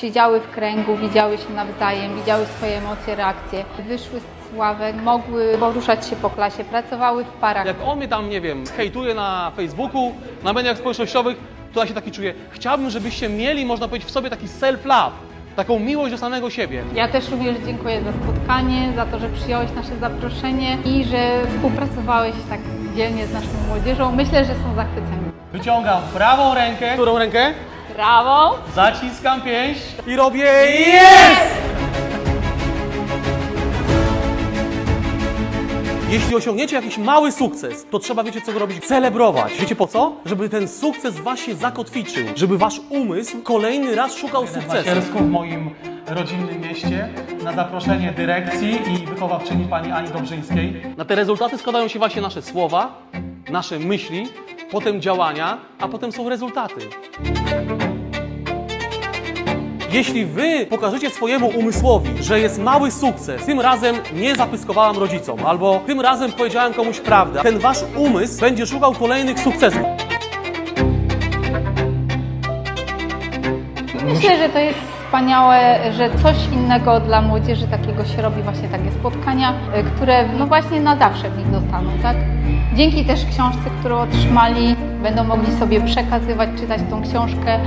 siedziały w kręgu, widziały się nawzajem, widziały swoje emocje, reakcje, wyszły z ławek, mogły poruszać się po klasie, pracowały w parach. Jak on mnie tam, nie wiem, hejtuje na Facebooku, na mediach społecznościowych, to ja się taki czuję. Chciałbym, żebyście mieli, można powiedzieć, w sobie taki self-love, taką miłość do samego siebie. Ja też również dziękuję za spotkanie, za to, że przyjąłeś nasze zaproszenie i że współpracowałeś tak dzielnie z naszą młodzieżą. Myślę, że są zachwyceni. Wyciągam prawą rękę, Którą rękę? Brawo! zaciskam pięść. I robię jest! Jeśli osiągniecie jakiś mały sukces, to trzeba, wiecie co robić? Celebrować. Wiecie po co? Żeby ten sukces was się zakotwiczył. Żeby wasz umysł kolejny raz szukał W sukcesu. Makiersku, w moim rodzinnym mieście, na zaproszenie dyrekcji i wychowawczyni pani Ani Dobrzyńskiej. Na te rezultaty składają się właśnie nasze słowa, nasze myśli, potem działania, a potem są rezultaty. Jeśli wy pokażecie swojemu umysłowi, że jest mały sukces, tym razem nie zapyskowałam rodzicom, albo tym razem powiedziałem komuś prawdę, ten wasz umysł będzie szukał kolejnych sukcesów. Myślę, że to jest wspaniałe, że coś innego dla młodzieży takiego się robi, właśnie takie spotkania, y, które no właśnie na zawsze w nich zostaną, tak? Dzięki też książce, którą otrzymali, będą mogli sobie przekazywać, czytać tą książkę.